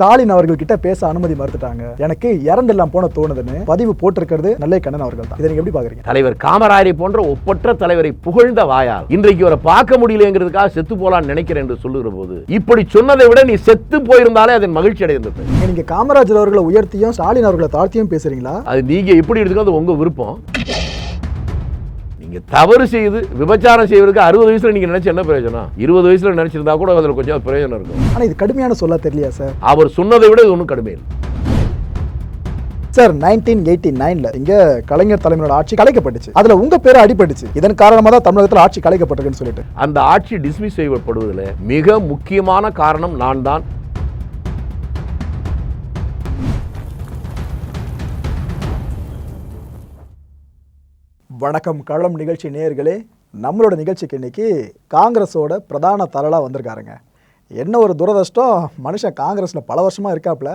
ஸ்டாலின் அவர்கள் கிட்ட பேச அனுமதி மறுத்துட்டாங்க. எனக்கு இறண்டெல்லாம் போன தோணுதுன்னு பதிவு போட்டிருக்கிறது நல்லே கண்ணன் அவர்கள் தான். இதை நீங்க எப்படி பாக்குறீங்க தலைவர் காமராஜரை போன்ற ஒப்பற்ற தலைவரை புகழ்ந்த வாயால் இன்றைக்கு அவரை பார்க்க முடியலங்கிறதுக்காக செத்து போலான்னு நினைக்கிறேன் என்று சொல்லுகிற போது இப்படி சொன்னதை விட நீ செத்து போயிருந்தாலே அதன் மகிழ்ச்சி நீங்க- நீங்க காமராஜர் அவர்களை உயர்த்தியும் ஸ்டாலின் அவர்களை தாழ்த்தியும் பேசுறீங்களா? அது நீங்க எப்படி எடுத்துக்கோ அது உங்க விருப்பம். நீங்க தவறு செய்து விபச்சாரம் செய்வதற்கு அறுபது வயசுல நீங்க நினைச்ச என்ன பிரயோஜனம்? இருபது வயசுல நினைச்சிருந்தா கூட அதுல கொஞ்சம் பிரயோஜனம் இருக்கும். ஆனா இது கடுமையான சொல்ல தெரியலையா சார்? அவர் சொன்னதை விட இது ஒன்றும் கடுமை இல்லை. சார் நைன்டீன் எயிட்டி நைன்ல இங்க கலைஞர் தலைமையோட ஆட்சி கலைக்கப்பட்டுச்சு. அதுல உங்க பேர் அடிபட்டுச்சு. இதன் காரணமா தான் தமிழகத்துல ஆட்சி கலைக்கப்பட்டிருக்குன்னு சொல்லிட்டு. அந்த ஆட்சி டிஸ்மிஸ் செய்யப்படுவதில் மிக முக்கியமான காரணம் நான் தான் வணக்கம் களம் நிகழ்ச்சி நேயர்களே. நம்மளோட நிகழ்ச்சிக்கு இன்னைக்கு காங்கிரஸோட பிரதான தரலாக வந்திருக்காருங்க. என்ன ஒரு துரதிருஷ்டம்? மனுஷன் காங்கிரஸில் பல வருஷமாக இருக்காப்புல.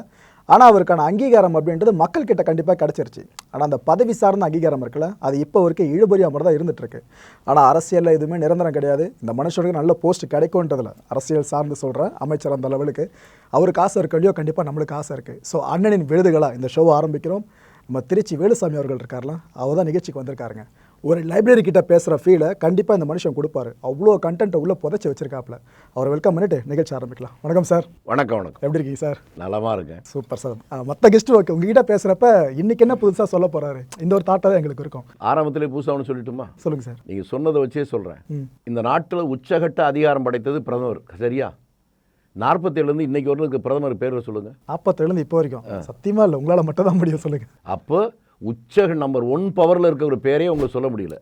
ஆனால் அவருக்கான அங்கீகாரம் அப்படின்றது மக்கள்கிட்ட கண்டிப்பாக கிடச்சிருச்சு. ஆனால் அந்த பதவி சார்ந்த அங்கீகாரம் இருக்குல்ல அது இப்போ வரைக்கும் இழுபறியாக மாதிரி தான் இருந்துகிட்ருக்கு ஆனால் அரசியலில் எதுவுமே நிரந்தரம் கிடையாது. இந்த மனுஷனுக்கு நல்ல போஸ்ட் கிடைக்கும்ன்றதில்ல அரசியல் சார்ந்து சொல்கிறேன் அமைச்சர் அந்த லெவலுக்கு அவருக்கு ஆசை இருக்கலையோ கண்டிப்பாக நம்மளுக்கு ஆசை இருக்குது ஸோ அண்ணனின் விருதுகளாக இந்த ஷோவை ஆரம்பிக்கிறோம். நம்ம திருச்சி வேலுசாமி அவர்கள் இருக்கார்ல அவர் தான் நிகழ்ச்சிக்கு வந்திருக்காருங்க. ஒரு லைப்ரரி கிட்ட பேசுகிற ஃபீலை கண்டிப்பாக இந்த மனுஷன் கொடுப்பாரு. அவ்வளோ கண்டென்ட்டை உள்ளே புதைச்சி வச்சிருக்காப்புல. அவர் வெல்கம் பண்ணிட்டு நிகழ்ச்சி ஆரம்பிக்கலாம். வணக்கம் சார் வணக்கம் வணக்கம். எப்படி இருக்கீங்க சார் நலமா இருக்கேன். சூப்பர் சார் மற்ற கெஸ்ட் ஓகே உங்ககிட்ட பேசுகிறப்ப இன்னைக்கு என்ன புதுசாக சொல்ல போறாரு? இந்த ஒரு தாட்டை தான் எங்களுக்கு இருக்கும். ஆரம்பத்திலே புதுசாக சொல்லட்டுமா? சொல்லுங்க சார் நீங்க சொன்னதை வச்சே சொல்றேன். ம். இந்த நாட்டில் உச்சகட்ட அதிகாரம் படைத்தது பிரதமர். சரியா? நாற்பத்தேழுலேருந்து இன்னைக்கு வரலுக்கு பிரதமர் பேர் சொல்லுங்க. நாற்பத்தேழுந்து இப்போ வரைக்கும். சத்தியமா இல்லை உங்களால் மட்டும் தான் முடியும் சொல்லுங்க. அப்போ உச்ச நம்பர் ஒன் பவரில் இருக்க ஒரு பேரே உங்களுக்கு சொல்ல முடியல.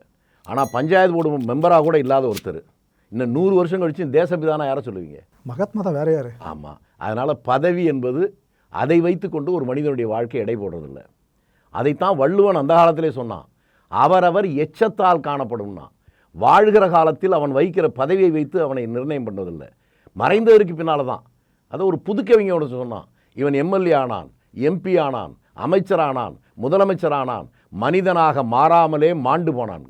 ஆனால் பஞ்சாயத்து போர்டு மெம்பராக கூட இல்லாத ஒருத்தர். இன்னும் நூறு வருஷம் கழிச்சு தேசபிதானா யாரை சொல்லுவீங்க? மகாத்மா தான் வேற யாரு? ஆமாம் அதனால் பதவி என்பது அதை வைத்துக்கொண்டு ஒரு மனிதனுடைய வாழ்க்கை எடை போடுறதில்ல. அதைத்தான் வள்ளுவன் அந்த காலத்திலே சொன்னான். அவரவர் எச்சத்தால் காணப்படும்னா வாழ்கிற காலத்தில் அவன் வைக்கிற பதவியை வைத்து அவனை நிர்ணயம் பண்ணுவதில்லை. மறைந்ததற்கு பின்னால் தான் அதை ஒரு புதுக்கவிஞோட சொன்னான். இவன் எம்எல்ஏ ஆனான் எம்பி ஆனான் அமைச்சரானான் முதலமைச்சரானான் மனிதனாக மாறாமலே மாண்டு போனான்.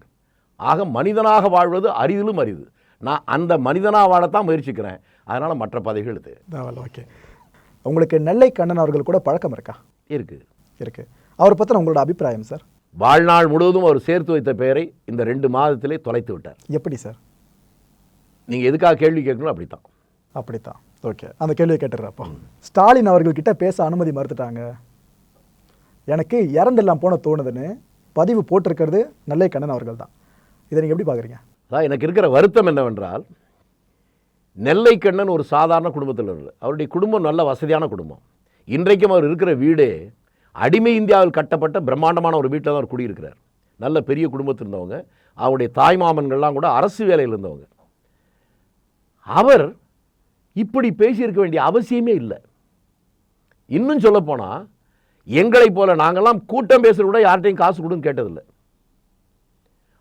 ஆக மனிதனாக வாழ்வது அரிதிலும் அரிது. நான் அந்த மனிதனாக வாழத்தான் முயற்சிக்கிறேன். அதனால் மற்ற பதவிகள் இது ஓகே. உங்களுக்கு நெல்லை கண்ணன் அவர்கள் கூட பழக்கம் இருக்கா? இருக்கு. இருக்கு. அவரை பற்றின உங்களோட அபிப்பிராயம் சார்? வாழ்நாள் முழுவதும் அவர் சேர்த்து வைத்த பெயரை இந்த ரெண்டு மாதத்திலே தொலைத்து விட்டார். எப்படி சார்? நீங்கள் எதுக்காக கேள்வி கேட்கணும் அப்படித்தான். அப்படித்தான். ஓகே அந்த கேள்வியை கேட்டுறப்போ ஸ்டாலின் அவர்கள்கிட்ட பேச அனுமதி மறுத்துட்டாங்க. எனக்கு இறண்டெல்லாம் போன தோணுதுன்னு பதிவு போட்டிருக்கிறது நல்லை கண்ணன் அவர்கள் தான் இதை நீங்கள் எப்படி பார்க்குறீங்க? அதான் எனக்கு இருக்கிற வருத்தம் என்னவென்றால் நெல்லை கண்ணன் ஒரு சாதாரண குடும்பத்தில் இல்லை அவருடைய குடும்பம் நல்ல வசதியான குடும்பம். இன்றைக்கும் அவர் இருக்கிற வீடே அடிமை இந்தியாவில் கட்டப்பட்ட பிரம்மாண்டமான ஒரு வீட்டில் தான் அவர் குடியிருக்கிறார். நல்ல பெரிய குடும்பத்தில் இருந்தவங்க. அவருடைய தாய்மாமன்கள்லாம் கூட அரசு வேலையில் இருந்தவங்க. அவர் இப்படி பேசியிருக்க வேண்டிய அவசியமே இல்லை. இன்னும் சொல்லப்போனால் எங்களைப் போல நாங்கள்லாம் கூட்டம் பேசுகிற கூட யார்கிட்டையும் காசு கொடுன்னு கேட்டதில்லை.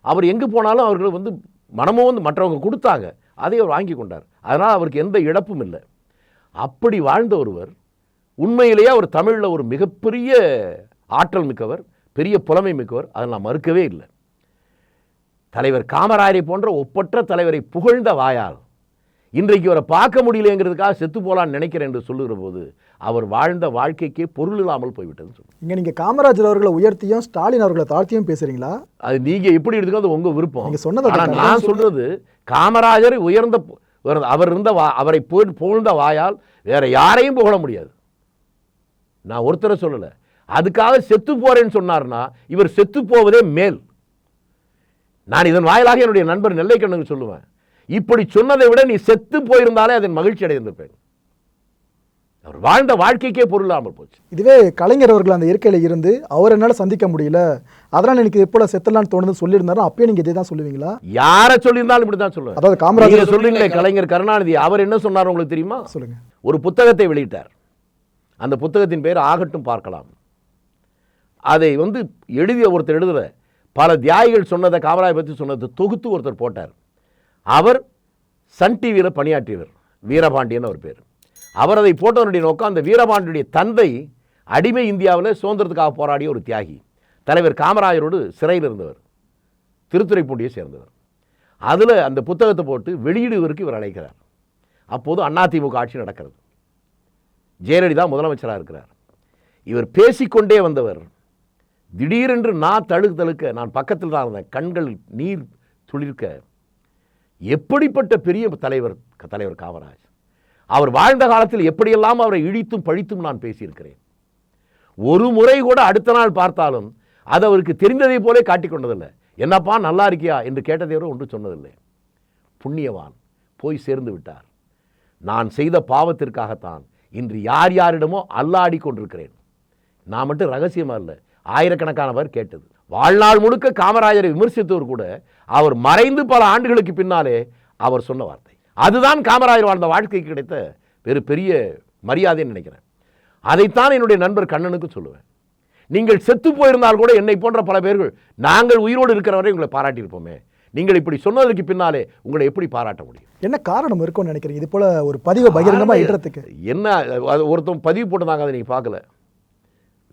அவர் எங்கே போனாலும் அவர்கள் வந்து மனமும் வந்து மற்றவங்க கொடுத்தாங்க. அதை அவர் வாங்கி கொண்டார். அதனால் அவருக்கு எந்த இழப்பும் இல்லை. அப்படி வாழ்ந்த ஒருவர் உண்மையிலேயே அவர் தமிழில் ஒரு மிகப்பெரிய ஆற்றல் மிக்கவர் பெரிய புலமை மிக்கவர் அதை நான் மறுக்கவே இல்லை. தலைவர் காமராஜரை போன்ற ஒப்பற்ற தலைவரை புகழ்ந்த வாயால் இன்றைக்கு அவரை பார்க்க முடியலங்கிறதுக்காக செத்து போலான்னு நினைக்கிறேன் என்று சொல்லுகிற போது அவர் வாழ்ந்த வாழ்க்கைக்கே பொருள் இல்லாமல் போய்விட்டதுன்னு சொல்லுவார் இங்கே நீங்கள் காமராஜர் அவர்களை உயர்த்தியும் ஸ்டாலின் அவர்களை தாழ்த்தியும் பேசுறீங்களா? அது நீங்க எப்படி எடுத்துக்கோ அது உங்க விருப்பம். நீங்க சொன்னதை நான் சொல்றது காமராஜர் உயர்ந்த அவர் இருந்த வா- அவரை புகழ்- புகழ்ந்த வாயால் வேற யாரையும் புகழ முடியாது. நான் ஒருத்தரை சொல்லல. அதுக்காக செத்து போறேன்னு சொன்னார்னா இவர் செத்து போவதே மேல். நான் இதன் வாயிலாக என்னுடைய நண்பர் நெல்லைக்கண்ணுக்கு சொல்லுவேன். இப்படி சொன்னதை விட நீ செத்து போயிருந்தாலே அதன் மகிழ்ச்சி அடைந்திருப்பேன். அவர் வாழ்ந்த வாழ்க்கைக்கே பொருள் இல்லாமல் போச்சு. இதுவே கலைஞர் அவர்கள் அந்த இருக்கையில் இருந்து அவர் என்னால் சந்திக்க முடியல. அதனால் எனக்கு எப்போ செத்தலான்னு தோணுதுன்னு சொல்லியிருந்தாரு? அப்பயே நீங்கள் இதே தான் சொல்லுவீங்களா? யாரை சொல்லியிருந்தாலும் இப்படி தான் சொல்லுவேன். அதாவது காமராஜர் சொல்றீங்களே கலைஞர் கருணாநிதி அவர் என்ன சொன்னார் உங்களுக்கு தெரியுமா? சொல்லுங்க. ஒரு புத்தகத்தை வெளியிட்டார். அந்த புத்தகத்தின் பெயர் ஆகட்டும் பார்க்கலாம் அதை வந்து எழுதிய ஒருத்தர் எழுதுற பல தியாகிகள் சொன்னதை காமராஜ் பற்றி சொன்னதை தொகுத்து ஒருத்தர் போட்டார். அவர் சன் டிவியில் பணியாற்றியவர் வீரபாண்டியன் அவர் பேர். அவர் அதை போட்டவனுடைய நோக்கம் அந்த வீரபாண்டியுடைய தந்தை அடிமை இந்தியாவில் சுதந்திரத்துக்காக போராடிய ஒரு தியாகி. தலைவர் காமராஜரோடு சிறையில் இருந்தவர். திருத்துறைப்பூண்டியை சேர்ந்தவர். அதில் அந்த புத்தகத்தை போட்டு வெளியிடுவதற்கு இவர் அழைக்கிறார் அப்போது அதிமுக ஆட்சி நடக்கிறது. ஜெயலலிதா முதலமைச்சராக இருக்கிறார். இவர் பேசிக்கொண்டே வந்தவர். திடீரென்று நான் தழுக்கு தழுக்க நான் பக்கத்தில் தான் இருந்தேன். கண்கள் நீர் துளிர்க்க எப்படிப்பட்ட பெரிய தலைவர் தலைவர் காமராஜ்? அவர் வாழ்ந்த காலத்தில் எப்படியெல்லாம் அவரை இழித்தும் பழித்தும் நான் பேசியிருக்கிறேன்? ஒரு முறை கூட அடுத்த நாள் பார்த்தாலும் அது அவருக்கு தெரிந்ததை போலே காட்டிக்கொண்டதில்லை என்னப்பா நல்லா இருக்கியா? என்று கேட்டதை விட ஒன்று சொன்னதில்லை. புண்ணியவான் போய் சேர்ந்து விட்டார். நான் செய்த பாவத்திற்காகத்தான் இன்று யார் யாரிடமோ அல்லாடி கொண்டிருக்கிறேன். நான் மட்டும் ரகசியமாக இல்லை ஆயிரக்கணக்கானவர் கேட்டது. வாழ்நாள் முழுக்க காமராஜரை விமர்சித்தவர் கூட அவர் மறைந்து பல ஆண்டுகளுக்கு பின்னாலே அவர் சொன்ன வார்த்தை. அதுதான் காமராஜர் வாழ்ந்த வாழ்க்கைக்கு கிடைத்த ஒரு பெரிய மரியாதைன்னு நினைக்கிறேன். அதைத்தான் என்னுடைய நண்பர் கண்ணனுக்கு சொல்லுவேன். நீங்கள் செத்து போயிருந்தால் கூட என்னை போன்ற பல பேர்கள் நாங்கள் உயிரோடு இருக்கிறவரை உங்களை பாராட்டியிருப்போமே. நீங்கள் இப்படி சொன்னதற்கு பின்னாலே உங்களை எப்படி பாராட்ட முடியும்? என்ன காரணம் இருக்கும்னு நினைக்கிறீங்க? இது போல ஒரு பதிவை பகிரங்கமா இடுறதுக்கு. என்ன? ஒருத்தன் பதிவு போட்டிருந்தாங்க அதை நீங்கள் பார்க்கல.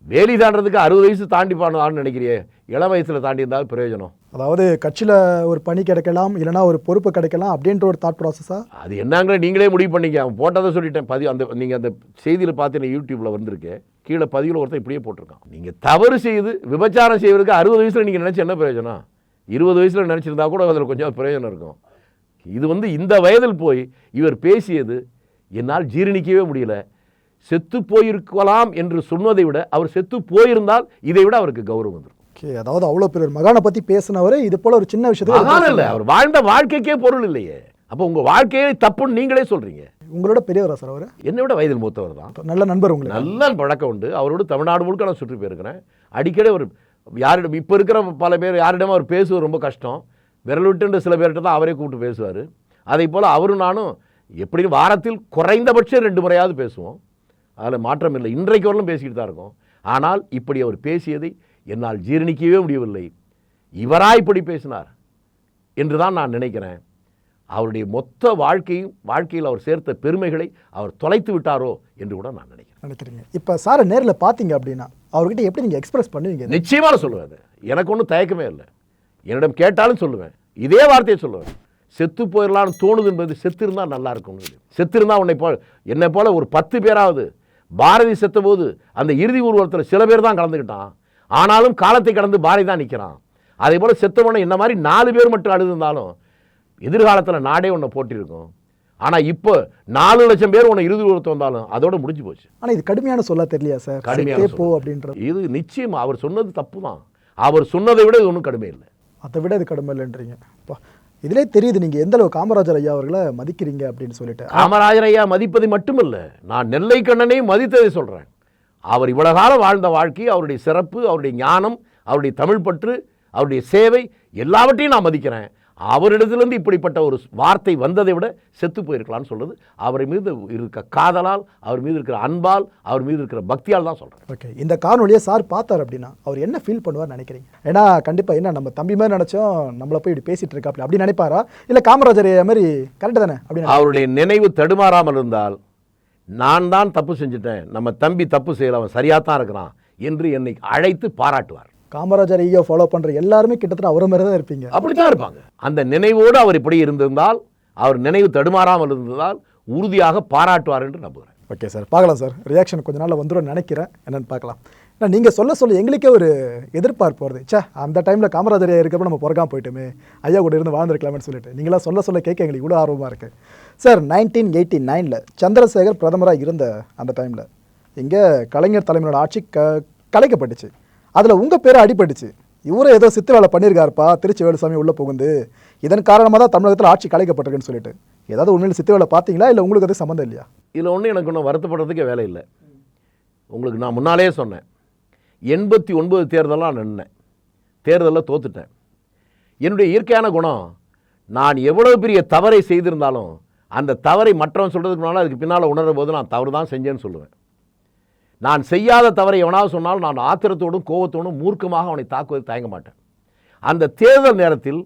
வேலி தாண்டறதுக்கு அறுபது வயசு தாண்டி பாடணும்னு நினைக்கிறியே? இளம் வயசில் தாண்டி இருந்தால் பிரயோஜனம். அதாவது கட்சியில ஒரு பணி கிடைக்கலாம் இல்லைன்னா ஒரு பொறுப்பு கிடைக்கலாம் அப்படின்ற ஒரு தாட் ப்ராசஸா அது என்னங்கிற நீங்களே முடிவு பண்ணிக்க. அவன் போட்டதை சொல்லிட்டேன். பதிவு அந்த நீங்கள் அந்த செய்தியில் பார்த்தீங்கன்னா யூடியூப்பில் வந்திருக்கு. கீழே பதிவில் ஒருத்தன் இப்படியே போட்டிருக்கான். நீங்கள் தவறு செய்து விபச்சாரம் செய்வதற்கு அறுபது வயசில் நீங்கள் நினச்சி என்ன பிரயோஜனம்? இருபது வயசில் நினச்சிருந்தா கூட அதில் கொஞ்சம் பிரயோஜனம் இருக்கும். இது வந்து இந்த வயதில் போய் இவர் பேசியது என்னால் ஜீரணிக்கவே முடியல. செத்து போயிருக்கலாம் என்று சொன்னதை விட அவர் செத்து போயிருந்தால் இதை விட அவருக்கு கௌரவம் வந்துடும் ஓகே அதாவது அவ்வளோ பெரிய மகானை பத்தி பேசினவரே இது போல ஒரு சின்ன மகான் விஷயத்தை இல்லை அவர் வாழ்ந்த வாழ்க்கைக்கே பொருள் இல்லையே. அப்போ உங்க வாழ்க்கையே தப்புன்னு நீங்களே சொல்றீங்க. உங்களோட பெரியவரா சார் அவரு? என்னை விட வயதில் மூத்தவர் தான். நல்ல நண்பர் உங்களுக்கு. நல்ல பழக்கம் உண்டு. அவரோடு தமிழ்நாடு முழுக்க நான் சுற்றி போயிருக்கிறேன். அடிக்கடி ஒரு யாரிடம் இப்போ இருக்கிற பல பேர் யாரிடமும் அவர் பேசுவது ரொம்ப கஷ்டம். விரல் விட்டுன்ற சில பேர்கிட்ட தான் அவரே கூப்பிட்டு பேசுவார். அதே போல் அவரும் நானும் எப்படி வாரத்தில் குறைந்தபட்சம் ரெண்டு முறையாவது பேசுவோம். அதில் மாற்றம் இல்லை. இன்றைக்கு வரலும் பேசிக்கிட்டு தான் இருக்கோம். ஆனால் இப்படி அவர் பேசியதை என்னால் ஜீரணிக்கவே முடியவில்லை. இவரா இப்படி பேசினார் என்று தான் நான் நினைக்கிறேன். அவருடைய மொத்த வாழ்க்கையும் வாழ்க்கையில் அவர் சேர்த்த பெருமைகளை அவர் தொலைத்து விட்டாரோ என்று கூட நான் நினைக்கிறேன். நினைக்கிறீங்க. இப்ப சாரை நேர்ல பாத்தீங்க அப்படின்னா அவர்கிட்ட எப்படி நீங்க எக்ஸ்பிரஸ் பண்ணுவீங்க? நிச்சயமாக சொல்லுவேன் அது. எனக்கு ஒன்றும் தயக்கமே இல்லை. என்னிடம் கேட்டாலும் சொல்லுவேன். இதே வார்த்தையை சொல்லுவேன். செத்து போயிடலாம்னு தோணுது என்பது செத்து இருந்தால் நல்லா இருக்கும்னு சொல்லி செத்து இருந்தால் உன்னை போல என்னை போல ஒரு பத்து பேராவது பாரதி செத்த போது அந்த இறுதி ஊர்வலத்தில் சில பேர் தான் கலந்துக்கிட்டான். ஆனாலும் காலத்தை கடந்து பாரதி தான் நிற்கிறான் அதே போல் செத்தவனை இந்த மாதிரி நாலு பேர் மட்டும் அழுதுருந்தாலும் எதிர்காலத்தில் நாடே உன்னை போட்டிருக்கும். ஆனால் இப்போ நாலு லட்சம் பேர் உன்னை இறுதி ஊர்வலத்தை வந்தாலும் அதோட முடிஞ்சு போச்சு. ஆனா இது கடுமையான சொல்ல தெரியலையா சார்? கடுமையான போ. அப்படின்ற இது நிச்சயமா அவர் சொன்னது தப்பு தான் அவர் சொன்னதை விட இது ஒன்றும் கடுமை இல்லை. அதை விட இது கடுமை இல்லைன்றீங்க. இதிலே தெரியுது நீங்க எந்த அளவு காமராஜர் ஐயா அவர்களை மதிக்கிறீங்க அப்படின்னு சொல்லிட்டு. காமராஜர் ஐயா மதிப்பது மட்டுமல்ல நான் நெல்லை கண்ணனையும் மதித்ததை சொல்றேன். அவர் இவ்வளவு காலம் வாழ்ந்த வாழ்க்கை அவருடைய சிறப்பு அவருடைய ஞானம் அவருடைய தமிழ் பற்று அவருடைய சேவை எல்லாவற்றையும் நான் மதிக்கிறேன். அவரிடத்திலிருந்து இப்படிப்பட்ட ஒரு வார்த்தை வந்ததை விட செத்து போயிருக்கலாம்னு சொல்றது. அவர் மீது இருக்க காதலால் அவர் மீது இருக்கிற அன்பால் அவர் மீது இருக்கிற பக்தியால் தான் சொல்றேன். ஓகே இந்த காணொலியை சார் பார்த்தார் அப்படின்னா அவர் என்ன ஃபீல் பண்ணுவார் நினைக்கிறீங்க? ஏன்னா கண்டிப்பா என்ன நம்ம தம்பி மாதிரி நினைச்சோம் நம்மள போய் இப்படி பேசிட்டு இருக்காப்ல அப்படி நினைப்பாரா? இல்ல காமராஜர் மாதிரி கரெக்ட் தானே அப்படின்னு அவருடைய நினைவு தடுமாறாமல் இருந்தால் நான் தான் தப்பு செஞ்சுட்டேன் நம்ம தம்பி தப்பு செய்யல அவன் சரியாக தான் இருக்கிறான் என்று என்னை அழைத்து பாராட்டுவார். காமராஜர் ஐயா ஃபாலோ பண்ற எல்லாருமே கிட்டத்தட்ட அவரை மாதிரி தான் இருப்பீங்க. அப்படித்தான் இருப்பாங்க. அந்த நினைவோடு அவர் இப்படி இருந்திருந்தால் அவர் நினைவு தடுமாறாமல் இருந்ததால் உறுதியாக பாராட்டுவார் என்று நம்புகிறேன். ஓகே சார் பார்க்கலாம் சார் ரியாக்ஷன் கொஞ்ச நாள்ல வந்துடும் நினைக்கிறேன். என்னன்னு பார்க்கலாம். ஏன்னா நீங்கள் சொல்ல சொல்ல எங்களுக்கே ஒரு எதிர்பார்ப்பு வருது. ச்சே அந்த டைமில் காமராஜர் ஐயா இருக்கப்ப நம்ம பிறக்காம போயிட்டோமே. ஐயா கூட இருந்து வாழ்ந்துருக்கலாம்னு சொல்லிட்டு. நீங்களாம் சொல்ல சொல்ல கேட்க எங்களுக்கு இவ்வளோ ஆர்வமாக இருக்குது சார் நைன்டீன் எயிட்டி நைனில் சந்திரசேகர் பிரதமராக இருந்த அந்த டைமில் இங்கே கலைஞர் தலைமையோட ஆட்சி க கலைக்கப்பட்டுச்சு. அதில் உங்கள் பேர் அடிபட்டுச்சு. இவரும் ஏதோ சித்து வேலை பண்ணியிருக்காருப்பா திருச்சி வேலுசாமி உள்ளே புகுந்து. இதன் காரணமாக தான் தமிழகத்தில் ஆட்சி கலைக்கப்பட்டிருக்குன்னு சொல்லிட்டு. ஏதாவது உண்மையில் சித்து வேலை பார்த்தீங்களா இல்லை உங்களுக்கு அது சம்மந்தம் இல்லையா? இதில் ஒன்றும் எனக்கு ஒன்றும் வருத்தப்படுறதுக்கே வேலை இல்லை. உங்களுக்கு நான் முன்னாலே சொன்னேன். எண்பத்தி ஒன்பது தேர்தலாக நின்னேன். தேர்தலில் தோத்துட்டேன். என்னுடைய இயற்கையான குணம் நான் எவ்வளோ பெரிய தவறை செய்திருந்தாலும் அந்த தவறை மற்றவன் சொல்கிறதுக்கு முன்னால் அதுக்கு பின்னால் உணரும் போது நான் தவறு தான் செஞ்சேன்னு சொல்லுவேன். நான் செய்யாத தவறை எவனாவது சொன்னாலும் நான் ஆத்திரத்தோடும் கோபத்தோடும் மூர்க்கமாக அவனை தாக்குவது தயங்க மாட்டேன். அந்த தேர்தல் நேரத்தில்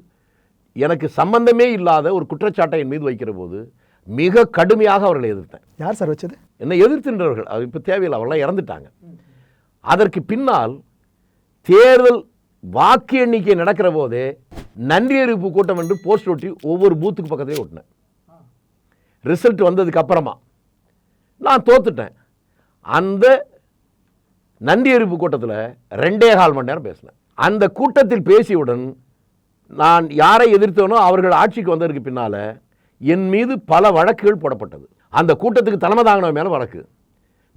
எனக்கு சம்பந்தமே இல்லாத ஒரு குற்றச்சாட்டை என் மீது வைக்கிற போது மிக கடுமையாக அவர்களை எதிர்த்தேன். யார் சார் வச்சது? என்னை எதிர்த்தின்றவர்கள். அது இப்போ தேவையில்லை அவர்களாம் இறந்துட்டாங்க. அதற்கு பின்னால் தேர்தல் வாக்கு எண்ணிக்கை நடக்கிற போதே நன்றி அறிவிப்பு கூட்டம் என்று போஸ்ட் ஒட்டி ஒவ்வொரு பூத்துக்கு பக்கத்துலேயே ஒட்டினேன். ரிசல்ட் வந்ததுக்கு அப்புறமா நான் தோத்துட்டேன். அந்த நன்றி எரிப்பு கூட்டத்தில் ரெண்டே கால் மணி நேரம் பேசினேன். அந்த கூட்டத்தில் பேசியவுடன் நான் யாரை எதிர்த்தேனோ அவர்கள் ஆட்சிக்கு வந்ததற்கு பின்னால் என் மீது பல வழக்குகள் போடப்பட்டது. அந்த கூட்டத்துக்கு தலைமை தாங்கினவன் மேலே வழக்கு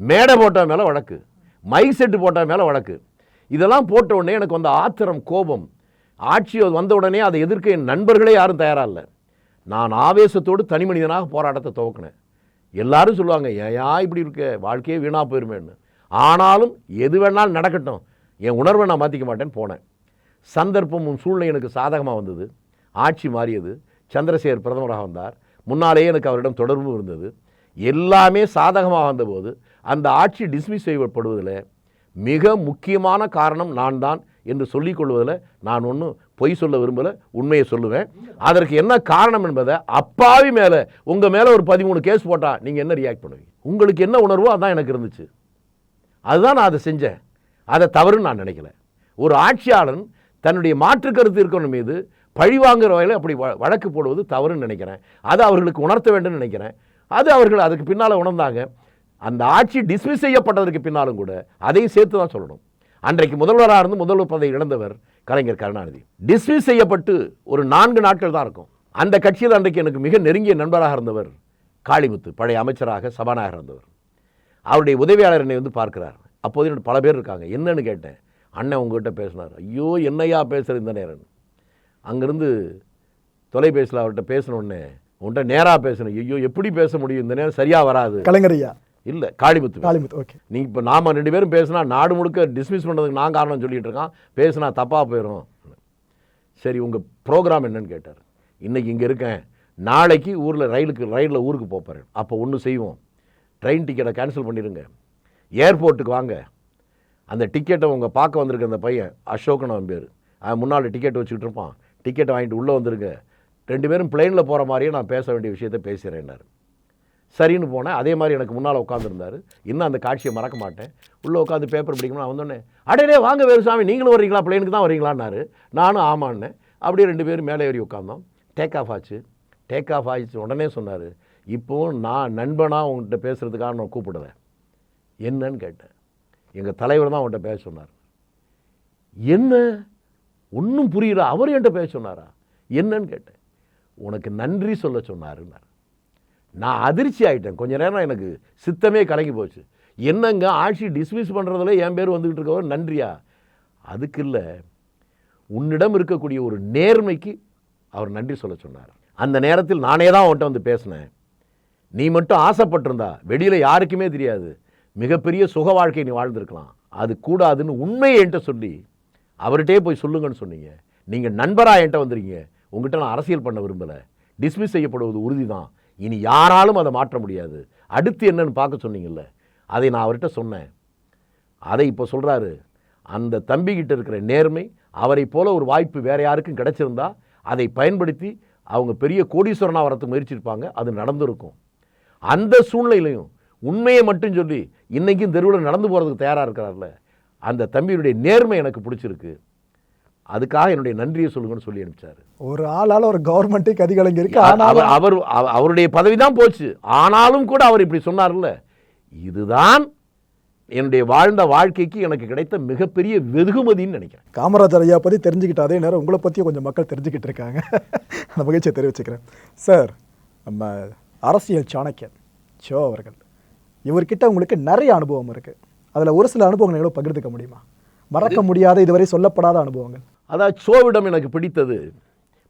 மேடை போட்டவன் மேலே வழக்கு மைக் செட்டு போட்டவன் மேலே வழக்கு. இதெல்லாம் போட்ட உடனே எனக்கு வந்த ஆத்திரம் கோபம். ஆட்சி வந்த உடனே அதை எதிர்க்க என் நண்பர்களே யாரும் தயாராக இல்லை. நான் ஆவேசத்தோடு தனி மனிதனாக போராட்டத்தை துவக்கினேன். எல்லாரும் சொல்லுவாங்க ஏயா இப்படி இருக்க? வாழ்க்கையே வீணாக போயிருமேன்னு. ஆனாலும் எது வேணாலும் நடக்கட்டும். என் உணர்வை நான் மாற்றிக்க மாட்டேன்னு போனேன். சந்தர்ப்பமும் சூழ்நிலை எனக்கு சாதகமாக வந்தது. ஆட்சி மாறியது. சந்திரசேகர் பிரதமராக வந்தார். முன்னாலேயே எனக்கு அவரிடம் தொடர்பு இருந்தது. எல்லாமே சாதகமாக வந்தபோது அந்த ஆட்சி டிஸ்மிஸ் செய்யப்படுவதில் மிக முக்கியமான காரணம் நான் தான் என்று சொல்லிக்கொள்வதில் நான் ஒன்றும் பொய் சொல்ல விரும்பல உண்மையை சொல்லுவேன். அதற்கு என்ன காரணம் என்பதை அப்பாவி மேலே உங்கள் மேலே ஒரு பதிமூணு கேஸ் போட்டால் நீங்கள் என்ன ரியாக்ட் பண்ணுவீங்க? உங்களுக்கு என்ன உணர்வோ அதான் எனக்கு இருந்துச்சு. அதுதான் நான் அதை செஞ்சேன். அதை தவறுன்னு நான் நினைக்கல. ஒரு ஆட்சியாளன் தன்னுடைய மாற்று கருத்து இருக்கிறவன் மீது பழிவாங்குற வகையில் அப்படி வ- வழக்கு போடுவது தவறுன்னு நினைக்கிறேன். அதை அவர்களுக்கு உணர்த்த வேண்டும்னு நினைக்கிறேன். அது அவர்கள் அதுக்கு பின்னால் உணர்ந்தாங்க. அந்த ஆட்சி டிஸ்மிஸ் செய்யப்பட்டதற்கு பின்னாலும் கூட அதையும் சேர்த்து தான் சொல்லணும். அன்றைக்கு முதல்வராக இருந்து முதல்வர் பதவி இழந்தவர் கலைஞர் கருணாநிதி. டிஸ்மிஸ் செய்யப்பட்டு ஒரு நான்கு நாட்கள் தான் இருக்கும். அந்த கட்சியில் அன்றைக்கு எனக்கு மிக நெருங்கிய நண்பராக இருந்தவர் காளிமுத்து பழைய அமைச்சராக சபாநாயகர் இருந்தவர். அவருடைய உதவியாளர் என்னை வந்து பார்க்கிறார். அப்போது என்னோட பல பேர் இருக்காங்க. என்னன்னு கேட்டேன். அண்ணன் உங்ககிட்ட பேசினார். ஐயோ என்னையா பேசுகிற இந்த நேரம் அங்கேருந்து தொலைபேசியில் அவர்கிட்ட பேசின உன்கிட்ட நேராக பேசணும் ஐயோ எப்படி பேச முடியும்? இந்த நேரம் சரியாக வராது. கலைஞர் ஐயா. இல்லை காளிமுத்து காளிமுத்து ஓகே. நீ இப்போ நாம ரெண்டு பேரும் பேசினா நாடு முழுக்க டிஸ்மிஸ் பண்ணுறதுக்கு நான் காரணம் சொல்லிட்டு இருக்கான். பேசினா தப்பாக போயிடும் சரி உங்கள் ப்ரோக்ராம் என்னன்னு கேட்டார். இன்னைக்கு இங்கே இருக்கேன். நாளைக்கு ஊரில் ரயிலுக்கு ரயிலில் ஊருக்கு போகிறேன் அப்போ ஒன்று செய்வோம். ட்ரெயின் டிக்கெட்டை கேன்சல் பண்ணிடுங்க. ஏர்போர்ட்டுக்கு வாங்க. அந்த டிக்கெட்டை உங்கள் பார்க்க வந்திருக்க அந்த பையன் அசோகன் அவன் பேர். அவன் முன்னால் டிக்கெட் வச்சுக்கிட்டு இருப்பான். டிக்கெட்டை வாங்கிட்டு உள்ளே வந்துருங்க. ரெண்டு பேரும் பிளெயினில் போகிற மாதிரியே நான் பேச வேண்டிய விஷயத்தை பேசுகிறேன்னாரு சரின்னு போனேன். அதே மாதிரி எனக்கு முன்னால் உட்காந்துருந்தார் இன்னும் அந்த காட்சியை மறக்க மாட்டேன். உள்ளே உட்காந்து பேப்பர் படிக்கணும் நான் வந்தோடனே அடையிலே வாங்க வேறுசாமி நீங்களும் வரீங்களா பிள்ளைனுக்கு தான் வரீங்களான்னாரு நானும் ஆமான்னேன். அப்படியே ரெண்டு பேரும் மேலே ஏறி உட்காந்தோம் டேக் ஆஃப் ஆச்சு. டேக் ஆஃப் ஆயிடுச்சு. உடனே சொன்னார் இப்போது நான் நண்பனாக உங்கள்கிட்ட பேசுகிறதுக்காக நான் கூப்பிடுவேன் என்னன்னு கேட்டேன். எங்கள் தலைவர் தான் உன்கிட்ட பேச சொன்னார். என்ன? ஒன்றும் புரியல. அவர் என்கிட்ட பேச சொன்னாரா? என்னன்னு கேட்டேன். உனக்கு நன்றி சொல்ல சொன்னாருன்னார். நான் அதிர்ச்சி ஆகிட்டேன் கொஞ்ச நேரம் எனக்கு சித்தமே கலங்கி போச்சு. என்னங்க ஆட்சி டிஸ்மிஸ் பண்ணுறதுல என் பேர் வந்துக்கிட்டு இருக்கவர்? நன்றியா? அதுக்கு இல்லை. உன்னிடம் இருக்கக்கூடிய ஒரு நேர்மைக்கு அவர் நன்றி சொல்ல சொன்னார். அந்த நேரத்தில் நானே தான் அவன்கிட்ட வந்து பேசினேன். நீ மட்டும் ஆசைப்பட்டிருந்தா வெளியில் யாருக்குமே தெரியாது. மிகப்பெரிய சுக வாழ்க்கை நீ வாழ்ந்திருக்கலாம். அது கூடாதுன்னு உண்மையை என்கிட்ட சொல்லி அவர்கிட்டே போய் சொல்லுங்கன்னு சொன்னீங்க. நீங்கள் நண்பராக என்கிட்ட வந்துருங்க உங்கள்கிட்ட நான் அரசியல் பண்ண விரும்பலை. டிஸ்மிஸ் செய்யப்படுவது உறுதி தான் இனி யாராலும் அதை மாற்ற முடியாது. அடுத்து என்னன்னு பார்க்க சொன்னீங்கல்ல அதை நான் அவர்கிட்ட சொன்னேன். அதை இப்போ சொல்கிறாரு அந்த தம்பிக்கிட்ட இருக்கிற நேர்மை அவரை போல ஒரு வாய்ப்பு வேற யாருக்கும் கிடைச்சிருந்தா அதை பயன்படுத்தி அவங்க பெரிய கோடீஸ்வரனாக வரத்துக்கு முயற்சிருப்பாங்க அது நடந்திருக்கும். அந்த சூழ்நிலையிலையும் உண்மையை மட்டும் சொல்லி இன்றைக்கும் தெருவில் நடந்து போகிறதுக்கு தயாராக இருக்கிறார்ல அந்த தம்பியுடைய நேர்மை எனக்கு பிடிச்சிருக்கு. அதுக்காக என்னுடைய நன்றியை சொல்லுங்கன்னு சொல்லி அனுப்பிச்சாரு. ஒரு ஆளால ஒரு கவர்மெண்ட்டுக்கு அதிகாரம் இருக்கு. அவர் ஆனாலும் அவர் அவ- அவருடைய பதவி தான் போச்சு. ஆனாலும் கூட அவர் இப்படி சொன்னார்ல. இதுதான் என்னுடைய வாழ்ந்த வாழ்க்கைக்கு எனக்கு கிடைத்த மிகப்பெரிய வெகுமதின்னு நினைக்கிறேன். காமராஜர் ஐயா பற்றி தெரிஞ்சுக்கிட்ட அதே நேரம் உங்களை பற்றியும் கொஞ்சம் மக்கள் தெரிஞ்சுக்கிட்டு இருக்காங்க. அந்த மகிழ்ச்சியை தெரிவிச்சுக்கிறேன். சார் நம்ம அரசியல் சாணக்கியன் சோ அவர்கள். இவர்கிட்ட உங்களுக்கு நிறைய அனுபவம் இருக்கு. அதில் ஒரு சில அனுபவங்களை எவ்வளோ பகிர்ந்துக்க முடியுமா? மறக்க முடியாத இதுவரை சொல்லப்படாத அனுபவங்கள். அதாவது சோவிடம் எனக்கு பிடித்தது.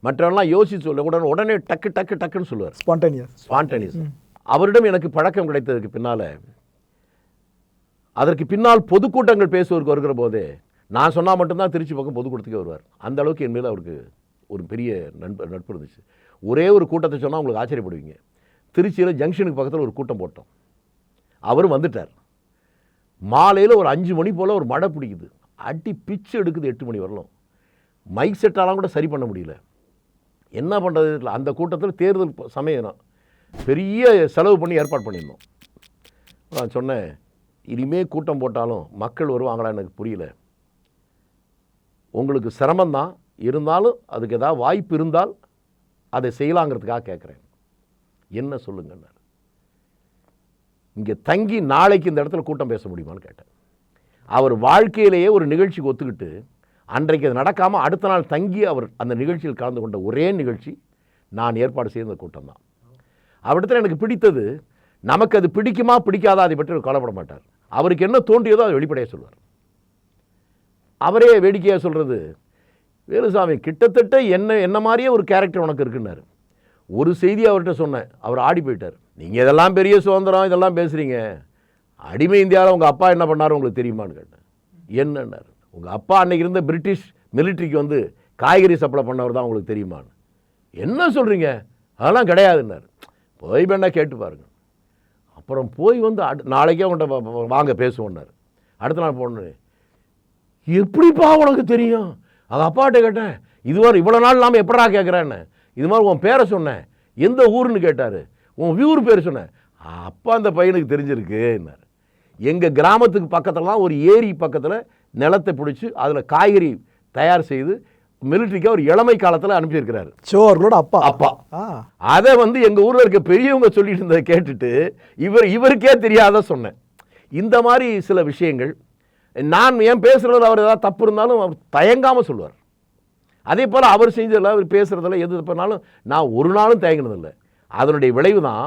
மற்றவெல்லாம் யோசிச்சு சொல்ல உடனே உடனே டக்கு டக்கு டக்குன்னு சொல்லுவார். ஸ்பான்டேனியஸ் ஸ்பான்டனிசம் அவரிடம் எனக்கு பழக்கம் கிடைத்ததுக்கு பின்னால அதற்கு பின்னால் பொதுக்கூட்டங்கள் பேசுவதற்கு வருகிற போதே நான் சொன்னா மட்டும்தான் திருச்சி பக்கம் பொதுக்கூட்டத்துக்கே வருவார். அந்த அளவுக்கு என் மேல அவருக்கு ஒரு பெரிய நட்பு நட்பு இருந்துச்சு. ஒரே ஒரு கூட்டத்தை சொன்னா உங்களுக்கு ஆச்சரியப்படுவீங்க. திருச்சியில் ஜங்ஷனுக்கு பக்கத்தில் ஒரு கூட்டம் போட்டோம். அவரும் வந்துட்டார். மாலையில் ஒரு அஞ்சு மணி போல் ஒரு மழை பிடிக்குது. அடி பிச்சு எடுக்குது எட்டு மணி வரலும். மைக் செட்டாலாம் கூட சரி பண்ண முடியல. என்ன பண்ணுறது தெரியல. அந்த கூட்டத்தில் தேர்தல் சமயம் பெரிய செலவு பண்ணி ஏற்பாடு பண்ணியிருந்தோம். நான் சொன்னேன் இனிமேல் கூட்டம் போட்டாலும் மக்கள் வருவாங்களா எனக்கு புரியல. உங்களுக்கு சிரமந்தான் இருந்தாலும் அதுக்கு ஏதாவது வாய்ப்பு இருந்தால் அதை செய்யலாங்கிறதுக்காக கேட்குறேன். என்ன சொல்லுங்கன்னார் இங்கே தங்கி நாளைக்கு இந்த இடத்துல கூட்டம் பேச முடியுமான்னு கேட்டேன். அவர் வாழ்க்கையிலேயே ஒரு நிகழ்ச்சிக்கு ஒத்துக்கிட்டு அன்றைக்கு அது நடக்காமல் அடுத்த நாள் தங்கி அவர் அந்த நிகழ்ச்சியில் கலந்து கொண்ட ஒரே நிகழ்ச்சி நான் ஏற்பாடு செய்த கூட்டம் தான். அவரிடத்தில் எனக்கு பிடித்தது நமக்கு அது பிடிக்குமா பிடிக்காதா அதை பற்றி அவர் கவலைப்பட மாட்டார். அவருக்கு என்ன தோன்றியதோ அதை வெளிப்படையாக சொல்வார். அவரே வேடிக்கையாக சொல்கிறது வேலுசாமி கிட்டத்தட்ட என்ன என்ன மாதிரியே ஒரு கேரக்டர் உனக்கு இருக்குன்னாரு. ஒரு செய்தி அவர்கிட்ட சொன்னேன் அவர் ஆடி போயிட்டார். நீங்கள் இதெல்லாம் பெரிய சுதந்திரம் இதெல்லாம் பேசுகிறீங்க அடிமை இந்தியாவில் உங்கள் அப்பா என்ன பண்ணாரு உங்களுக்கு தெரியுமான்னு கேட்டேன். என்னன்னார்? உங்கள் அப்பா அன்னைக்கு இருந்த பிரிட்டிஷ் மிலிட்ரிக்கு வந்து காய்கறி சப்ளை பண்ணவர் தான் உங்களுக்கு தெரியுமான்னு. என்ன சொல்கிறீங்க அதெல்லாம் கிடையாதுன்னார். போய் வேணா கேட்டு பாருங்க. அப்புறம் போய் வந்து அடு நாளைக்கே உங்கள்கிட்ட வாங்க பேசுவோன்னார். அடுத்த நாள் போனேன் எப்படிப்பா உனக்கு தெரியும்? அது அப்பாட்ட கேட்டேன். இதுவரை இவ்வளோ நாள் நாம் எப்படா கேட்குறேன்னு இது மாதிரி உன் பேரை சொன்னேன். எந்த ஊருன்னு கேட்டார். உன் வியூர் பேர் சொன்னேன். அப்பா அந்த பையனுக்கு தெரிஞ்சிருக்குன்னார். எங்கள் கிராமத்துக்கு பக்கத்துலலாம் ஒரு ஏரி பக்கத்தில் நிலத்தை பிடிச்சி அதில் காய்கறி தயார் செய்து மிலிட்ரிக்கு அவர் இளமை காலத்தில் சோ அவர்களோட அப்பா. அப்பா. அதை வந்து எங்கள் ஊரில் இருக்க பெரியவங்க சொல்லிட்டு இருந்ததை கேட்டுட்டு இவர் இவருக்கே தெரியாத சொன்னேன். இந்த மாதிரி சில விஷயங்கள் நான் ஏன் பேசுகிறதுல அவர் ஏதாவது தப்பு இருந்தாலும் அவர் தயங்காமல் சொல்லுவார். அதே போல் அவர் செஞ்சதில் அவர் பேசுகிறதில் எது பண்ணாலும் நான் ஒரு நாளும் தயங்கினதில்லை. அதனுடைய விளைவு தான்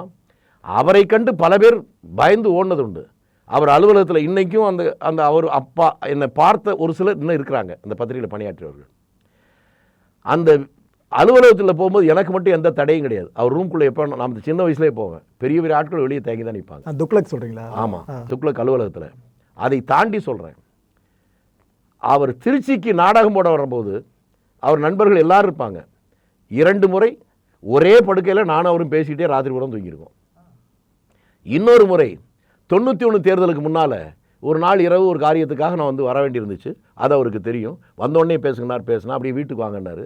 அவரை கண்டு பல பேர் பயந்து ஓடினது உண்டு. அவர் அலுவலகத்தில் இன்னைக்கும் அந்த அந்த அவர் அப்பா என்னை பார்த்த ஒரு சிலர் இன்னும் இருக்கிறாங்க அந்த பத்திரிகையில் பணியாற்றியவர்கள். அந்த அலுவலகத்தில் போகும்போது எனக்கு மட்டும் எந்த தடையும் கிடையாது. அவர் ரூம்குள்ளே எப்போ நான் சின்ன வயசுலேயே போவேன். பெரிய பெரிய ஆட்கள் வெளியே தேங்கி தான் நிற்பாங்க துக்ளக் சொல்றீங்களா? ஆமாம் துக்ளக் அலுவலகத்தில். அதை தாண்டி சொல்கிறேன் அவர் திருச்சிக்கு நாடகம் போட வரும்போது அவர் நண்பர்கள் எல்லாரும் இருப்பாங்க. இரண்டு முறை ஒரே படுக்கையில் நானும் அவரும் பேசிக்கிட்டே ராத்திரி கூட தூங்கியிருக்கோம். இன்னொரு முறை தொண்ணூற்றி ஒன்று தேர்தலுக்கு முன்னால் ஒரு நாள் இரவு ஒரு காரியத்துக்காக நான் வந்து வர வேண்டியிருந்துச்சு. அது அவருக்கு தெரியும். வந்தோடனே பேசுங்கனார் பேசினா அப்படியே வீட்டுக்கு வாங்கினார்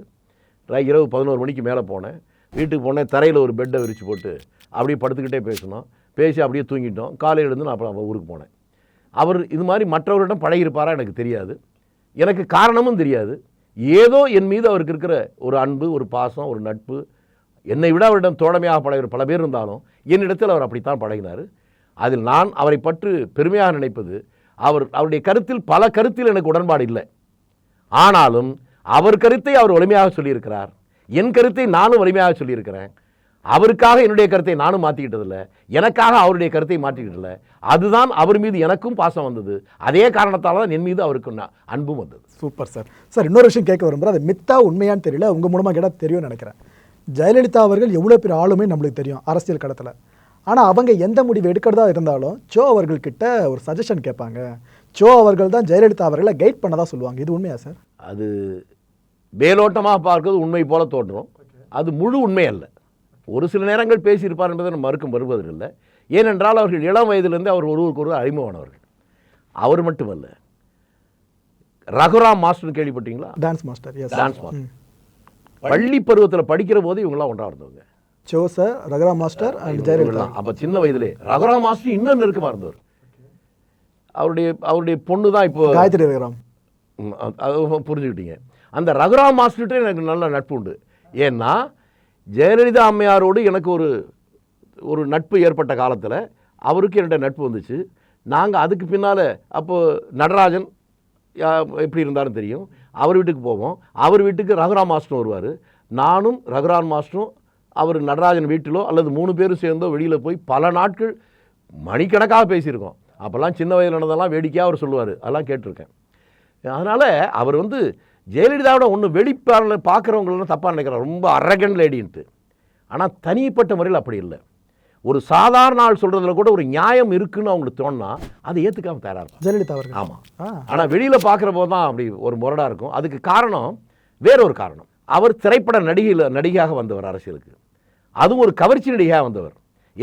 இரவு பதினோரு மணிக்கு மேலே போனேன். வீட்டுக்கு போனேன் தரையில் ஒரு பெட்டை விரித்து போட்டு அப்படியே படுத்துக்கிட்டே பேசினோம். பேசி அப்படியே தூங்கிட்டோம். காலையில் இருந்து நான் அப்புறம் ஊருக்கு போனேன். அவர் இது மாதிரி மற்றவரிடம் பழகியிருப்பாரா எனக்கு தெரியாது. எனக்கு காரணமும் தெரியாது. ஏதோ என் மீது அவருக்கு இருக்கிற ஒரு அன்பு ஒரு பாசம் ஒரு நட்பு என்னை விட அவரிடம் தோழமையாக பழகிற பல பேர் இருந்தாலும் என்னிடத்தில் அவர் அப்படித்தான் பழகினார். அதில் நான் அவரை பற்றி பெருமையாக நினைப்பது அவர் அவருடைய கருத்தில் பல கருத்தில் எனக்கு உடன்பாடு இல்லை. ஆனாலும் அவர் கருத்தை அவர் வலிமையாக சொல்லியிருக்கிறார். என் கருத்தை நானும் வலிமையாக சொல்லியிருக்கிறேன். அவருக்காக என்னுடைய கருத்தை நானும் மாற்றிக்கிட்டதில்ல. எனக்காக அவருடைய கருத்தை மாற்றிக்கிட்டதில்ல. அதுதான் அவர் மீது எனக்கும் பாசம் வந்தது. அதே காரணத்தால் தான் என் மீது அவருக்கு அன்பும் வந்தது. Super sir. சார் இன்னொரு விஷயம் கேட்க வரும்போது அது மித்தா உண்மையான்னு தெரியல. உங்கள் மூலமாக கேட்டால் தெரியும்னு நினைக்கிறேன். ஜெயலலிதா அவர்கள் எவ்வளோ பேர் ஆளுமே நம்மளுக்கு தெரியும் அரசியல் களத்தில். ஆனால் அவங்க எந்த முடிவு எடுக்கிறதா இருந்தாலும் சோ அவர்கள்கிட்ட ஒரு சஜஷன் கேட்பாங்க. சோ அவர்கள் தான் ஜெயலலிதா அவர்களை கைட் பண்ணதா சொல்லுவாங்க. இது உண்மையா சார் அது மேலோட்டமாக பார்க்கிறது உண்மை போல தோன்றும். அது முழு உண்மை அல்ல. ஒரு சில நேரங்கள் பேசியிருப்பார் என்பதை நம்ம மறுக்கும் வருவதில்லை ஏனென்றால் அவர்கள் இளம் வயதிலிருந்து அவர் ஒருவருக்கு ஒருவர் அறிமுகமானவர்கள். அவர் மட்டுமல்ல. ரகுராம் மாஸ்டர் கேள்விப்பட்டீங்களா? டான்ஸ் மாஸ்டர் டான்ஸ் மாஸ்டர் பள்ளி பருவத்தில் படிக்கிற போது இவங்களாம் ஒன்றா இருந்தவங்க. சோ சார் ரகுரா மாஸ்டர் அண்ட் ஜெயலலிதா. அப்ப சின்ன வயதிலே ரகுராம் மாஸ்டர் இன்னும் நெருக்கமா இருந்தவர் அவருடைய அவருடைய பொண்ணு தான் இப்போ காயத்ரி ரகுராம். அது- புரிஞ்சுக்கிட்டீங்க. அந்த ரகுராம் மாஸ்டர்கிட்ட எனக்கு நல்ல நட்பு உண்டு. ஏன்னா ஜெயலலிதா அம்மையாரோடு எனக்கு ஒரு ஒரு நட்பு ஏற்பட்ட காலத்தில் அவருக்கு என்னோட நட்பு வந்துச்சு. நாங்கள் அதுக்கு பின்னால் அப்போது நடராஜன் எப்படி இருந்தாலும் தெரியும். அவர் வீட்டுக்கு போவோம். அவர் வீட்டுக்கு ரகுராம் மாஸ்டரும் வருவார். நானும் ரகுராம் மாஸ்டரும் அவர் நடராஜன் வீட்டிலோ அல்லது மூணு பேரும் சேர்ந்தோ வெளியில் போய் பல நாட்கள் மணிக்கணக்காக பேசியிருக்கோம். அப்போல்லாம் சின்ன வயதில் நடந்ததெல்லாம் வேடிக்கையாக அவர் சொல்லுவார். அதெல்லாம் கேட்டிருக்கேன். அதனால் அவர் வந்து ஜெயலலிதாவோட ஒன்று வெளிப்பாரில் பார்க்குறவங்களெல்லாம் தப்பாக நினைக்கிறார். ரொம்ப அரகன் லேடின்ட்டு ஆனால் தனிப்பட்ட முறையில் அப்படி இல்லை. ஒரு சாதாரண ஆள் சொல்கிறதுல கூட ஒரு நியாயம் இருக்குன்னு அவங்களுக்கு தோணுனா அதை ஏற்றுக்காம தயாராக ஜெயலலிதா அவர்கள். ஆமாம் ஆனால் வெளியில் பார்க்குற போது தான் அப்படி ஒரு முரடாக இருக்கும். அதுக்கு காரணம் வேற ஒரு காரணம். அவர் திரைப்பட நடிகையில் நடிகையாக வந்தவர் அரசியலுக்கு. அதுவும் ஒரு கவர்ச்சி நடிகையாக வந்தவர்.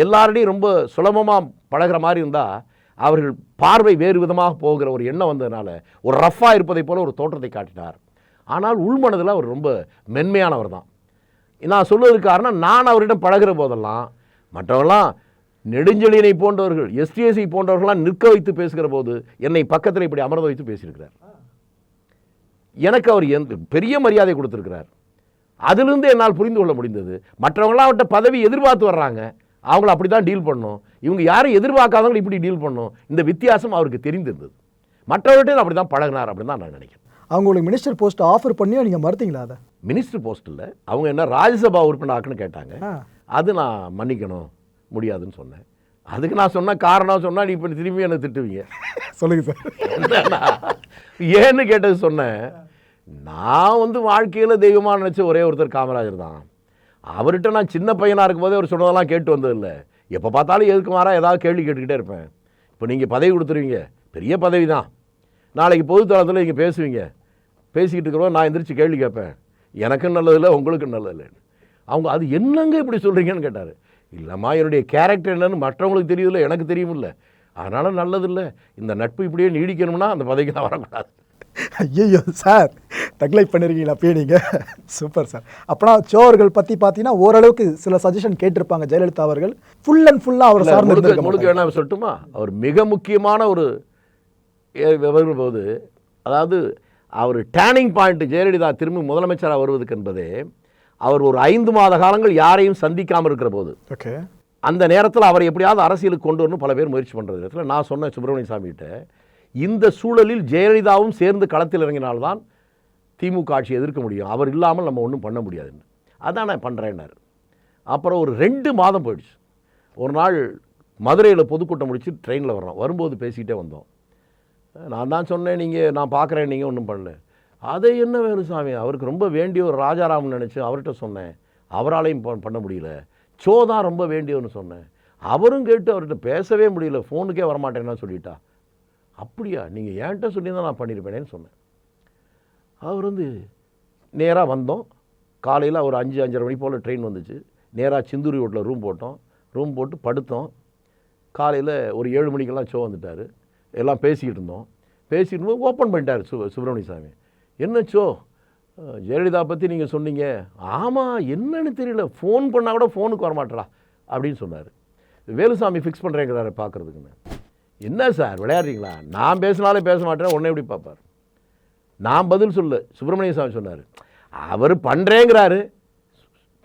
எல்லாருடையும் ரொம்ப சுலபமாக பழகுற மாதிரி இருந்தால் அவர்கள் பார்வை வேறு விதமாக போகிற ஒரு எண்ணம் வந்ததுனால ஒரு ரஃப்பாக இருப்பதைப் போல ஒரு தோற்றத்தை காட்டினார். ஆனால் உள்மனதில் அவர் ரொம்ப மென்மையானவர் தான். நான் சொல்வதற்கு காரணம் நான் அவரிடம் பழகுற போதெல்லாம் மற்றவங்களாம் நெடுஞ்செழியனை போன்றவர்கள் எஸ்டிஎஸ்சி போன்றவர்களாம் நிற்க வைத்து பேசுகிற போது என்னை பக்கத்தில் இப்படி அமர்ந்து வைத்து பேசியிருக்கிறார். எனக்கு அவர் எந்த பெரிய மரியாதை கொடுத்துருக்கிறார். அதிலிருந்து என்னால் புரிந்து கொள்ள முடிந்தது. மற்றவங்களாம் அவர்கிட்ட பதவி எதிர்பார்த்து வர்றாங்க. அவங்கள அப்படி தான் டீல் பண்ணணும். இவங்க யாரும் எதிர்பார்க்காதவங்க இப்படி டீல் பண்ணும் இந்த வித்தியாசம் அவருக்கு தெரிந்திருந்தது. மற்றவர்கிட்ட அப்படி தான் பழகினார் அப்படின்னு தான் நான் நினைக்கிறேன். அவங்க உங்களுக்கு மினிஸ்டர் போஸ்ட் ஆஃபர் பண்ணியும் நீங்கள் மறுத்தீங்களா அதை? மினிஸ்டர் போஸ்ட் இல்லை. அவங்க என்ன ராஜ்யசபா உறுப்பினர் ஆக்குன்னு கேட்டாங்க. அது நான் மன்னிக்கணும் முடியாதுன்னு சொன்னேன். அதுக்கு நான் சொன்ன காரணம் சொன்னா நீ இப்போ திரும்பி என்ன திட்டுவீங்க. சொல்லுங்க சார். ஏன்னு கேட்டது சொன்னேன். நான் வந்து வாழ்க்கையில் தெய்வமாக நினச்ச ஒரே ஒருத்தர் காமராஜர் தான். அவர்கிட்ட நான் சின்ன பையனாக இருக்கும்போதே அவர் சொன்னதெல்லாம் கேட்டு வந்ததில்லை. எப்போ பார்த்தாலும் எதுக்கு மாறா ஏதாவது கேள்வி கேட்டுக்கிட்டே இருப்பேன். இப்போ நீங்கள் பதவி கொடுத்துருவீங்க. பெரிய பதவி தான். நாளைக்கு பொதுத்தளத்தில் நீங்கள் பேசுவீங்க. பேசிக்கிட்டு இருக்கிறோம் நான் எந்திரிச்சு கேள்வி கேட்பேன். எனக்கும் நல்லதில்லை உங்களுக்கும் நல்லதில்லை அவங்க அது என்னங்க இப்படி சொல்கிறீங்கன்னு கேட்டார். இல்லைம்மா என்னுடைய கேரக்டர் என்னன்னு மற்றவங்களுக்கு தெரியுதில்ல எனக்கு தெரியுமில்ல. அதனால் நல்லதில்லை. இந்த நட்பு இப்படியே நீடிக்கணும்னா அந்த பதவிக்கு நான் வரக்கூடாது. ஐயோ சார். தக்லைஃப் பண்ணிருக்கீங்களா? அப்பயே நீங்கள் சூப்பர் சார். அப்போனா சோர்கள் பற்றி பார்த்தீங்கன்னா ஓரளவுக்கு சில சஜஷன் கேட்டிருப்பாங்க ஜெயலலிதா அவர்கள். ஃபுல் அண்ட் ஃபுல்லாக அவர் சார்ந்து முழுக்க இருந்திருக்க முழுக்க மாட்டாங்க. வேணா சொல்லட்டுமா? அவர் மிக முக்கியமான ஒரு போது அதாவது அவர் டேர்னிங் பாயிண்ட் ஜெயலலிதா திரும்பி முதலமைச்சராக வருவதற்கு என்பதே அவர் ஒரு ஐந்து மாத காலங்கள் யாரையும் சந்திக்காமல் இருக்கிற போது. ஓகே. அந்த நேரத்தில் அவரை எப்படியாவது அரசியலுக்கு கொண்டு வரணும் பல பேர் முயற்சி பண்ணுறது நேரத்தில் நான் சொன்னேன் சுப்பிரமணிய சாமிகிட்ட இந்த சூழலில் ஜெயலலிதாவும் சேர்ந்து களத்தில் இறங்கினால்தான் திமுக ஆட்சி எதிர்க்க முடியும். அவர் இல்லாமல் நம்ம ஒன்றும் பண்ண முடியாதுன்னு அதான் நான் பண்ணுறேன்னாரு அப்புறம் ஒரு ரெண்டு மாதம் போயிடுச்சு. ஒரு நாள் மதுரையில் பொதுக்கூட்டம் முடிச்சு ட்ரெயினில் வர்றோம். வரும்போது பேசிக்கிட்டே வந்தோம். நான் தான் சொன்னேன் நீங்கள் நான் பார்க்குறேன் நீங்கள் ஒன்றும் பண்ணல. அதை என்ன வேணும் சாமி? அவருக்கு ரொம்ப வேண்டிய ஒரு ராஜாராம் நினச்சி அவர்கிட்ட சொன்னேன். அவராலையும் ப- பண்ண முடியல. சோ தான் ரொம்ப வேண்டியவன்னு சொன்னேன். அவரும் கேட்டு அவர்கிட்ட பேசவே முடியல. ஃபோனுக்கே வரமாட்டேன்னா சொல்லிட்டா. அப்படியா? நீங்கள் ஏன்ட்ட சொல்லியிருந்தால் நான் பண்ணியிருப்பேனேன்னு சொன்னேன். அவர் வந்து நேராக வந்தோம். காலையில் ஒரு அஞ்சு அஞ்சரை மணி போல் ட்ரெயின் வந்துச்சு. நேராக சிந்தூரி ரோட்டில் ரூம் போட்டோம். ரூம் போட்டு படுத்தோம். காலையில் ஒரு ஏழு மணிக்கெல்லாம் ஷோ வந்துட்டார். எல்லாம் பேசிக்கிட்டு இருந்தோம். பேசிக்கிட்டு இருந்தோம். ஓப்பன் பண்ணிட்டார் சு சுப்பிரமணிய சாமி. என்ன ஷோ ஜெயலலிதா பற்றி நீங்கள் சொன்னீங்க. ஆமாம் என்னன்னு தெரியல. ஃபோன் பண்ணால் கூட ஃபோனுக்கு வரமாட்டடா. அப்படின்னு சொன்னார். வேலுசாமி ஃபிக்ஸ் பண்ணுறேங்கிறாரு பார்க்குறதுக்குன்னு. என்ன சார் விளையாடுறீங்களா? நான் பேசினாலே பேச மாட்டேன் உடனே எப்படி பார்ப்பார்? நான் பதில் சொல்ல சுப்பிரமணிய சாமி சொன்னார். அவர் பண்ணுறேங்கிறாரு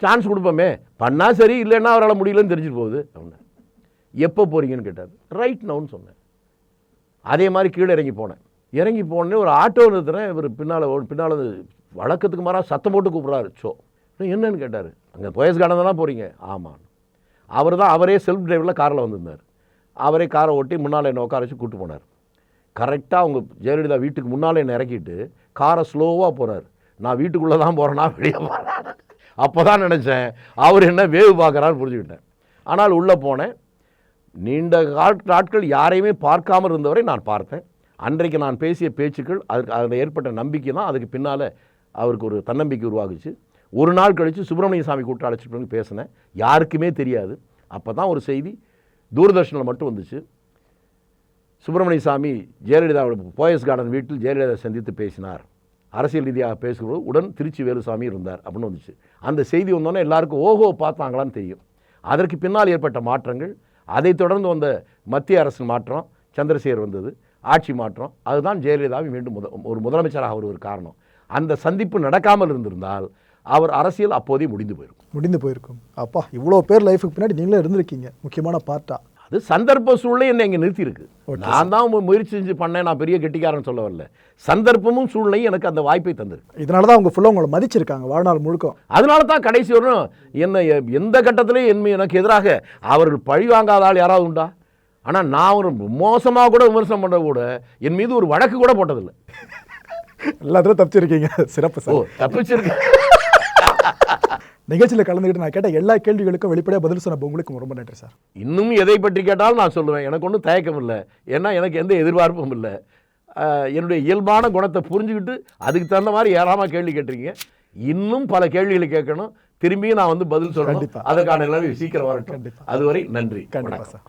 சான்ஸ் கொடுப்போமே. பண்ணால் சரி இல்லைன்னா அவரால் முடியலன்னு தெரிஞ்சுட்டு போகுது அப்படின்னா எப்போ போகிறீங்கன்னு கேட்டார். ரைட் நவுன்னு சொன்னேன் அதே மாதிரி கீழே இறங்கி போனேன். இறங்கி போனே ஒரு ஆட்டோ நிறுத்துறேன். இவர் பின்னால் பின்னால் வழக்கத்துக்கு மாறா சத்தம் போட்டு கூப்பிட்றாரு. ஸோ என்னன்னு கேட்டார். அங்கே போயஸ் கார்டன் தான் போகிறீங்க ஆமாம் அவர் தான் அவரே செல்ஃப் டிரைவில் காரில் வந்திருந்தார். அவரே காரை ஓட்டி முன்னால் என்னை உட்கார வச்சு கூப்பிட்டு போனார். கரெக்டாக அவங்க ஜெயலலிதா வீட்டுக்கு முன்னால் என்னை இறக்கிட்டு காரை ஸ்லோவாக போகிறார் நான் வீட்டுக்குள்ளே தான் போகிறேன்னா வெளியே போகிறேன் அப்போ தான் நினச்சேன் அவர் என்ன வேவு பார்க்குறான்னு புரிஞ்சுக்கிட்டேன். ஆனால் உள்ளே போனேன். நீண்ட காட்- நாட்கள் யாரையுமே பார்க்காமல் இருந்தவரை நான் பார்த்தேன். அன்றைக்கு நான் பேசிய பேச்சுக்கள் அதுக்கு அதில் ஏற்பட்ட நம்பிக்கை தான் அதுக்கு பின்னால் அவருக்கு ஒரு தன்னம்பிக்கை உருவாகுச்சு. ஒரு நாள் கழித்து சுப்பிரமணிய சாமி கூட்டம் அழைச்சிட்டு பேசினேன். யாருக்குமே தெரியாது. அப்போ தான் ஒரு செய்தி தூர்தர்ஷனில் மட்டும் வந்துச்சு. சுப்பிரமணிய சாமி ஜெயலலிதாவோட போயஸ் கார்டன் வீட்டில் ஜெயலலிதா சந்தித்து பேசினார். அரசியல் ரீதியாக பேசும்போது உடன் திருச்சி வேலுசாமி இருந்தார் அப்படின்னு வந்துச்சு. அந்த செய்தி வந்தோன்னே எல்லாருக்கும் ஓஹோ பார்த்தாங்களான்னு தெரியும். அதற்கு பின்னால் ஏற்பட்ட மாற்றங்கள் அதைத் தொடர்ந்து வந்த மத்திய அரசின் மாற்றம் சந்திரசேகர் வந்தது ஆட்சி மாற்றம் அதுதான் ஜெயலலிதாவை மீண்டும் முத ஒரு முதலமைச்சராக ஒரு காரணம். அந்த சந்திப்பு நடக்காமல் இருந்திருந்தால் அவர் அரசியல் அப்போதே முடிந்து போயிருக்கும். முடிந்து போயிருக்கும். அப்பா இவ்வளோ பேர் லைஃபுக்கு பின்னாடி நீங்களே இருந்திருக்கீங்க. முக்கியமான பார்ட்டா. அது சந்தர்ப்ப சூழ்நிலை என்னை இங்கே நிறுத்தியிருக்கு. நான் தான் முயற்சி செஞ்சு பண்ணேன். நான் பெரிய கெட்டிக்காரன் சொல்ல வரல சந்தர்ப்பமும் சூழ்நிலையும் எனக்கு அந்த வாய்ப்பை தந்திருக்கு. இதனால தான் அவங்க ஃபுல்லாக உங்களை மதிச்சிருக்காங்க வாழ்நாள் முழுக்க. அதனால தான் கடைசி வரும் என்ன எந்த கட்டத்திலையும் என் எனக்கு எதிராக அவர்கள் பழி வாங்காத ஆள் யாராவது உண்டா? ஆனால் நான் ஒரு மோசமாக கூட விமர்சனம் பண்ண கூட என் மீது ஒரு வழக்கு கூட போட்டதில்லை. எல்லாத்துலையும் தப்பிச்சிருக்கீங்க. சிறப்பு சார். தப்பிச்சிருக்கு நிகழ்ச்சியில் கலந்துக்கிட்டு நான் கேட்ட எல்லா கேள்விகளுக்கும் வெளிப்படையாக பதில் சொன்ன உங்களுக்கு ரொம்ப நன்றி சார். இன்னும் எதை பற்றி கேட்டாலும் நான் சொல்லுவேன். எனக்கு ஒன்றும் தயக்கம் இல்லை ஏன்னா எனக்கு எந்த எதிர்பார்ப்பும் இல்லை. என்னுடைய இயல்பான குணத்தை புரிஞ்சுக்கிட்டு அதுக்கு தகுந்த மாதிரி ஏறாமல் கேள்வி கேட்டிருக்கீங்க. இன்னும் பல கேள்விகளை கேட்கணும். திரும்பியும் நான் வந்து பதில் கண்டிப்பா. அதற்கான நிலைமை சீக்கிரம் வரட்டும். அதுவரை நன்றி. கண்டிப்பாக. சார்.